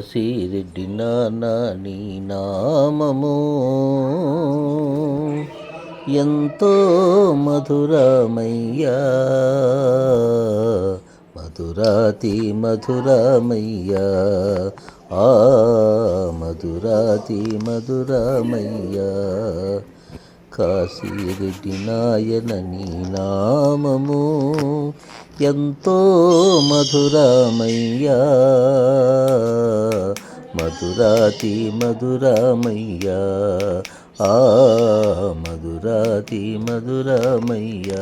సిరెడ్డి నాన్న నీ నామము. ఎంతో మధురమయ్యా మధురాతి మధురమయ్యా ఆ మధురాతి మధురమయ్యా. కాశీరెడ్డి నాయన నీ నామము ఎంతో మధురమయ్యా. మధురాతి మధురమయ్యా. ఆ మధురాతి మధురమయ్యా.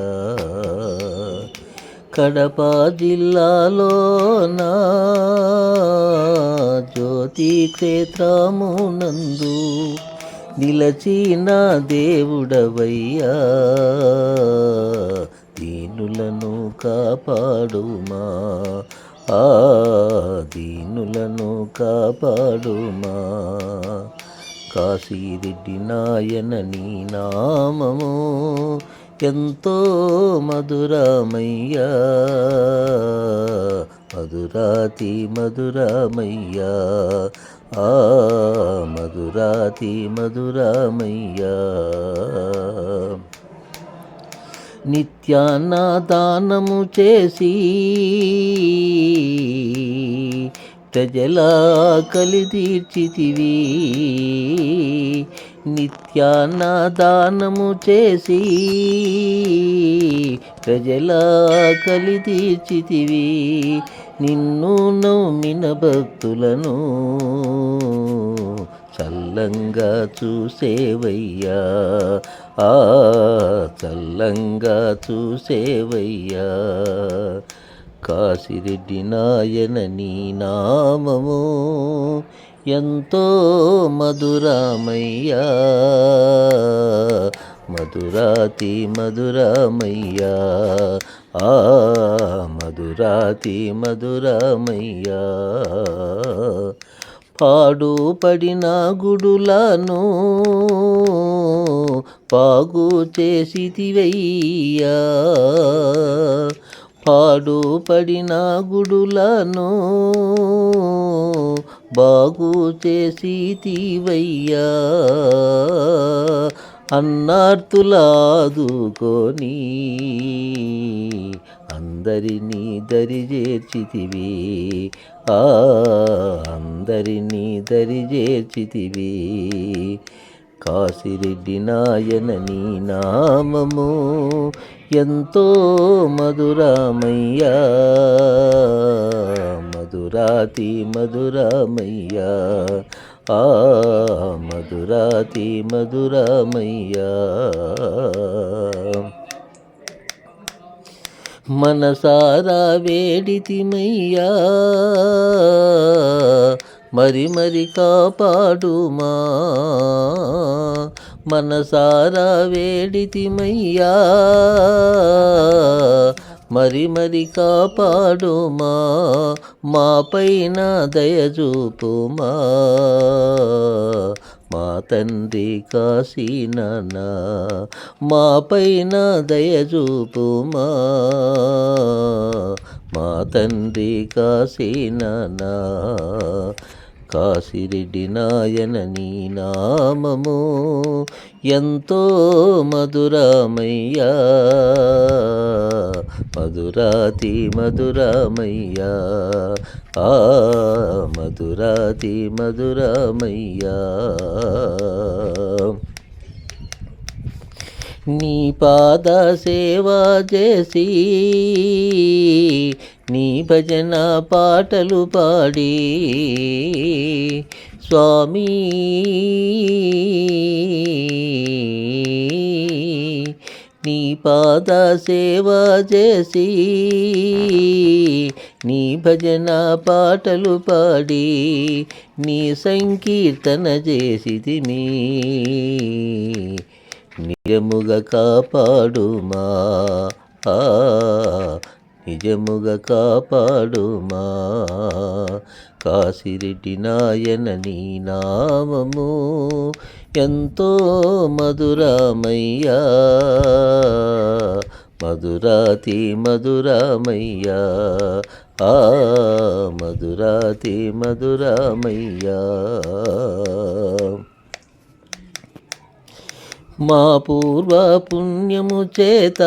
కడప జిల్లాలో నా జ్యోతి క్షేత్రము నందు నిలచిన దేవుడవయ్యా. దీనులను కాపాడుమా. ఆ దీనులను కాపాడుమా. కాశీరెడ్డి నాయన నీ నామము ఎంతో మధురమయ్యా. మధురాతి మధురమయ్యా. ఆ మధురాతి మధురామయ్యా. నిత్యాన్నదానము చేసి ప్రజల కలి తీర్చితివి. నిత్యాన్నదానము చేసి ప్రజల కలి తీర్చితివి. నిన్ను నమ్మిన భక్తులను చల్లంగా చూసేవయ్యా. ఆ చల్లంగా చూసేవయ్యా. కాశిరెడ్డి నాయన నీ నామము ఎంతో మధురామయ్యా. మధురాతి మధురమయ్యా. ఆ మధురాతి మధురమయ్యా. పాడుపడిన గుడులను పాగు చేసితివయ్యా. పాడుపడిన గుడులను బాగు చేసితివయ్యా. అన్నార్తులాదుకొని అందరినీ దరి చేర్చితివి. ఆ అందరినీ దరి చేర్చితివి. కాశిరెడ్డి నాయన నీ నామము ఎంతో మధురామయ్యా. మధురాతి మధురామయ్యా. ఆ మధురాతి మధురామయ్యా. మనసారా వేడితిమయ్యా. మరి మరి కాపాడుమా. మనసారా వేడితిమయ్యా. మరి మరి కాపాడుమా. మా పైన దయచూపుమా మా తండ్రి కాశీననా మా పైన దయచూపుమా మా తండ్రి కాశీననా కాశిరెడ్డి నాయన నీ నామము ఎంతో మధురామయ్యా. మధురాతి మధురామయ్యా. ఆ మధురాతి మధురామయ్యా. నీ పాద సేవ చేసి నీ భజన పాటలు పాడి స్వామి. నీ పాద సేవ చేసి నీ భజన పాటలు పాడి నీ సంకీర్తన చేసితిమి. నిజముగా కాపాడుమా? నిజముగా కాపాడుమా? కాసిరెడ్డి నాయన నీ నామము ఎంతో మధురామయ్యా. మధురాతి మధురామయ్యా. ఆ మధురాతి మధురామయ్యా. మా పూర్వ పుణ్యము చేత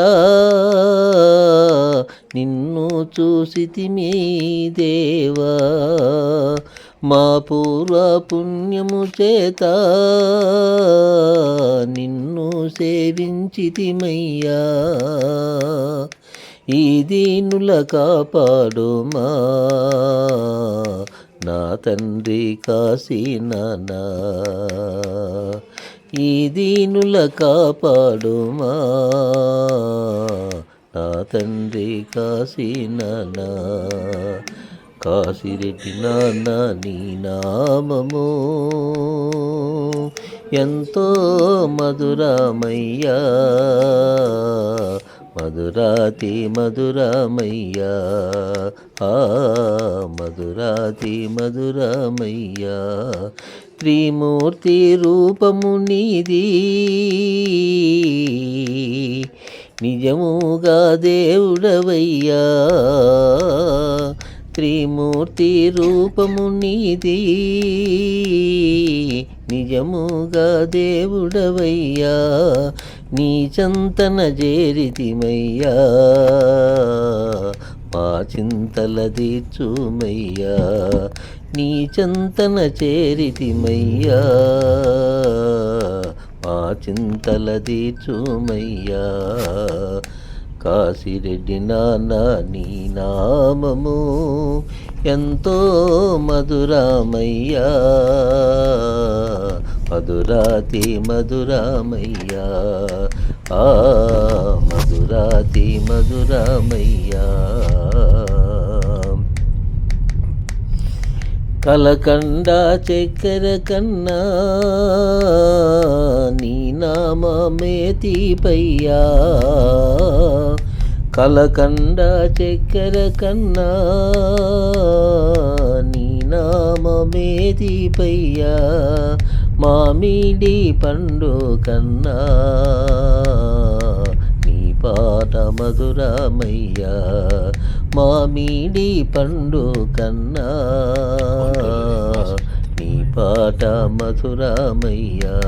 నిన్ను చూసితిమి దేవా. మా పూర్వ పుణ్యము చేత నిన్ను సేవించితిమయ్యా ఈ దీనుల కాపాడుమా. నా తండ్రి కాశీనానా ఈ దీనుల కాపాడుమా? నా తండ్రి కాశీనానా కాశిరెడ్డి నాన్న నీ నామము. ఎంతో మధురామయ్యా మధురాతి మధురామయ్యా ఆ మధురాతి మధురామయ్యా త్రిమూర్తి రూపము నీది. నిజముగా దేవుడవయ్యా త్రిమూర్తి రూపము నీది. నిజముగా దేవుడవయ్యా నీ చంతన చేరితిమయ్యా మా చింతల తీర్చుమయ్యా నీ చంతన చేరితిమయ్యా. మా చింతల దీచుమయ్యా కాశిరెడ్డి నాన్న నీ నామము ఎంతో మధురామయ్యా. మధురాతి మధురామయ్యా. ఆ మధురాతి మధురామయ్యా. కలకండ చక్కెర కన్నా నీ నామే తీపయ్యా. కలకండ చక్కెర కన్నా నీ నామే తీపయ్యా. మామిడి పండు కన్నా నీ పాట మధురామయ్యా. మామిడి పండు కన్నా. నీ పాట మధురామయ్యా.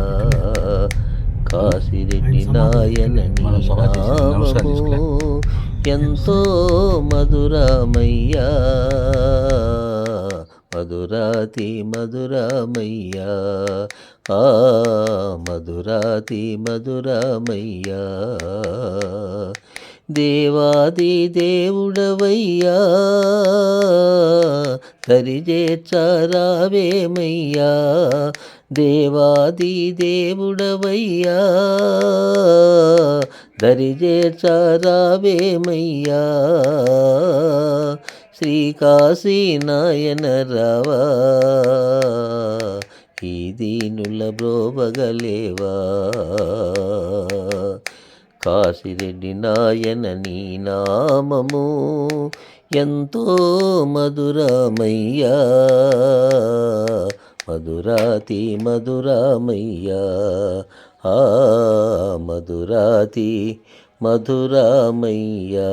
కాశిరెడ్డి నాయన నామము. ఎంతో మధురామయ్యా. మధురాతి మధురామయ్యా. ఆ మధురాతి మధురామయ్యా. దేవాది దేవుడవయ్యా సరిచేర్చారావేమయ్యా దేవాది దేవుడవయ్యా దరిచేర్చారావేమయ్యా. శ్రీకాశీ నాయన రావా ఈ దీనుల బ్రోబగలేవా కాశిరెడ్డి నాయన నీ నామము ఎంతో మధురామయ్యా. మధురాతి మధురామయ్యా. ఆ మధురాతి మధురామయ్యా.